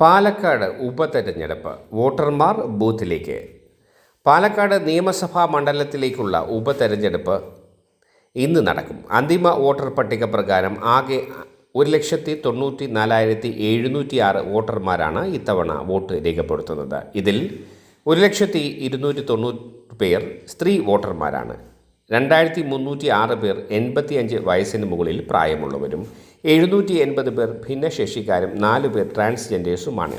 പാലക്കാട് ഉപതെരഞ്ഞെടുപ്പ്. വോട്ടർമാർ ബൂത്തിലേക്ക്. പാലക്കാട് നിയമസഭാ മണ്ഡലത്തിലേക്കുള്ള ഉപതെരഞ്ഞെടുപ്പ് ഇന്ന് നടക്കും. അന്തിമ വോട്ടർ പട്ടിക പ്രകാരം ആകെ ഒരു ലക്ഷത്തി തൊണ്ണൂറ്റി നാലായിരത്തി എഴുന്നൂറ്റി ആറ് വോട്ടർമാരാണ് ഇത്തവണ വോട്ട് രേഖപ്പെടുത്തുന്നത്. ഇതിൽ ഒരു ലക്ഷത്തി ഇരുന്നൂറ്റി തൊണ്ണൂറ് പേർ സ്ത്രീ വോട്ടർമാരാണ്. രണ്ടായിരത്തി മുന്നൂറ്റി ആറ് പേർ എൺപത്തിയഞ്ച് വയസ്സിന് മുകളിൽ പ്രായമുള്ളവരും എഴുന്നൂറ്റി എൺപത് പേർ ഭിന്നശേഷിക്കാരും നാല് പേർ ട്രാൻസ്ജെൻഡേഴ്സുമാണ്.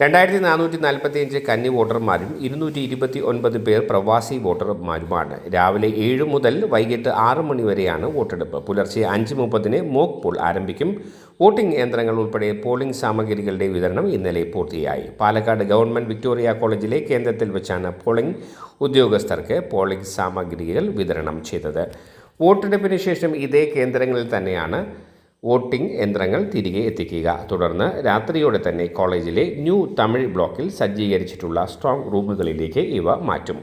രണ്ടായിരത്തി നാനൂറ്റി നാൽപ്പത്തിയഞ്ച് കന്നി വോട്ടർമാരും ഇരുന്നൂറ്റി ഇരുപത്തി ഒൻപത് പേർ പ്രവാസി വോട്ടർമാരുമാണ്. രാവിലെ ഏഴ് മുതൽ വൈകിട്ട് ആറ് മണി വരെയാണ് വോട്ടെടുപ്പ്. പുലർച്ചെ അഞ്ച് മുപ്പതിന് മോക്ക് പോൾ ആരംഭിക്കും. വോട്ടിംഗ് യന്ത്രങ്ങൾ ഉൾപ്പെടെ പോളിംഗ് സാമഗ്രികളുടെ വിതരണം ഇന്നലെ പൂർത്തിയായി. പാലക്കാട് ഗവൺമെന്റ് വിക്ടോറിയ കോളേജിലെ കേന്ദ്രത്തിൽ വെച്ചാണ് പോളിംഗ് ഉദ്യോഗസ്ഥർക്ക് പോളിംഗ് സാമഗ്രികൾ വിതരണം ചെയ്തത്. വോട്ടെടുപ്പിന് ശേഷം ഇതേ കേന്ദ്രങ്ങളിൽ തന്നെയാണ് വോട്ടിംഗ് യന്ത്രങ്ങൾ തിരികെ എത്തിക്കുക. തുടർന്ന് രാത്രിയോടെ തന്നെ കോളേജിലെ ന്യൂ തമിഴ് ബ്ലോക്കിൽ സജ്ജീകരിച്ചിട്ടുള്ള സ്ട്രോങ് റൂമുകളിലേക്ക് ഇവ മാറ്റും.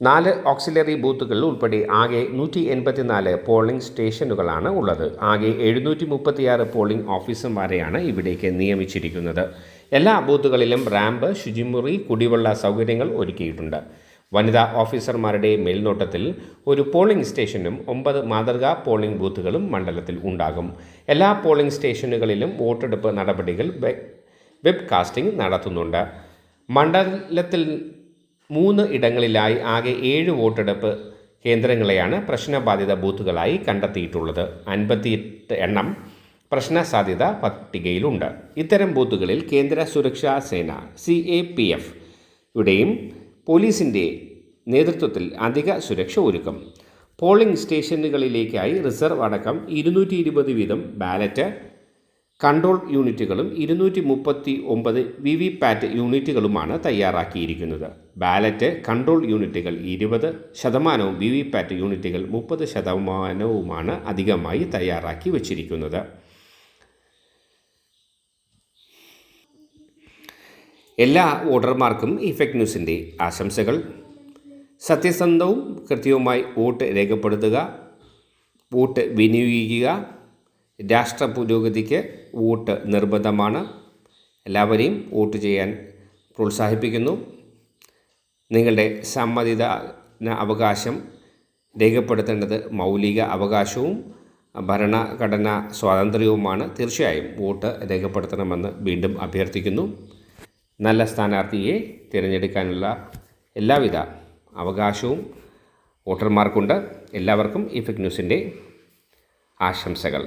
നാല് ഓക്സിലറി ബൂത്തുകൾ ഉൾപ്പെടെ ആകെ നൂറ്റി എൺപത്തിനാല് പോളിംഗ് സ്റ്റേഷനുകളാണ് ഉള്ളത്. ആകെ എഴുന്നൂറ്റി മുപ്പത്തിയാറ് പോളിംഗ് ഓഫീസർമാരെയാണ് ഇവിടേക്ക് നിയമിച്ചിരിക്കുന്നത്. എല്ലാ ബൂത്തുകളിലും റാമ്പ് ശുചിമുറി കുടിവെള്ള സൗകര്യങ്ങൾ ഒരുക്കിയിട്ടുണ്ട്. വനിതാ ഓഫീസർമാരുടെ മേൽനോട്ടത്തിൽ ഒരു പോളിംഗ് സ്റ്റേഷനും ഒമ്പത് മാതൃകാ പോളിംഗ് ബൂത്തുകളും മണ്ഡലത്തിൽ ഉണ്ടാകും. എല്ലാ പോളിംഗ് സ്റ്റേഷനുകളിലും വോട്ടെടുപ്പ് നടപടികൾ വെബ് കാസ്റ്റിംഗ് നടത്തുന്നുണ്ട്. മണ്ഡലത്തിൽ മൂന്ന് ഇടങ്ങളിലായി ആകെ ഏഴ് വോട്ടെടുപ്പ് കേന്ദ്രങ്ങളെയാണ് പ്രശ്നബാധിത ബൂത്തുകളായി കണ്ടെത്തിയിട്ടുള്ളത്. അൻപത്തിയെട്ട് എണ്ണം പ്രശ്ന സാധ്യത പട്ടികയിലുണ്ട്. ഇത്തരം ബൂത്തുകളിൽ കേന്ദ്ര സുരക്ഷാ സേന സി എ പി എഫ് യുടെയും പോലീസിന്റെ നേതൃത്വത്തിൽ അധിക സുരക്ഷ ഒരുക്കും. പോളിംഗ് സ്റ്റേഷനുകളിലേക്കായി റിസർവ് അടക്കം ഇരുന്നൂറ്റി ഇരുപത് വീതം ബാലറ്റ് കൺട്രോൾ യൂണിറ്റുകളും ഇരുന്നൂറ്റി മുപ്പത്തി ഒമ്പത് വി വി പാറ്റ് യൂണിറ്റുകളുമാണ് തയ്യാറാക്കിയിരിക്കുന്നത്. ബാലറ്റ് കൺട്രോൾ യൂണിറ്റുകൾ ഇരുപത് ശതമാനവും വി വി പാറ്റ് യൂണിറ്റുകൾ മുപ്പത് ശതമാനവുമാണ് അധികമായി തയ്യാറാക്കി വച്ചിരിക്കുന്നത്. എല്ലാ വോട്ടർമാർക്കും ഈ ഫേക്ക് ന്യൂസിന്റെ ആശംസകൾ. സത്യസന്ധവും കൃത്യവുമായി വോട്ട് രേഖപ്പെടുത്തുക വോട്ട് വിനിയോഗിക്കുക രാഷ്ട്ര പുരോഗതിക്ക് വോട്ട് നിർബന്ധമാണ്. എല്ലാവരെയും വോട്ട് ചെയ്യാൻ പ്രോത്സാഹിപ്പിക്കുന്നു. നിങ്ങളുടെ സമ്മതിത അവകാശം രേഖപ്പെടുത്തേണ്ടത് മൗലിക അവകാശവും ഭരണഘടനാ സ്വാതന്ത്ര്യവുമാണ്. തീർച്ചയായും വോട്ട് രേഖപ്പെടുത്തണമെന്ന് വീണ്ടും അഭ്യർത്ഥിക്കുന്നു. നല്ല സ്ഥാനാർത്ഥിയെ തിരഞ്ഞെടുക്കാനുള്ള എല്ലാവിധ അവകാശവും വോട്ടർമാർക്കുണ്ട്. എല്ലാവർക്കും ഈ ഫേക്ക് ന്യൂസിന്റെ ആശംസകൾ.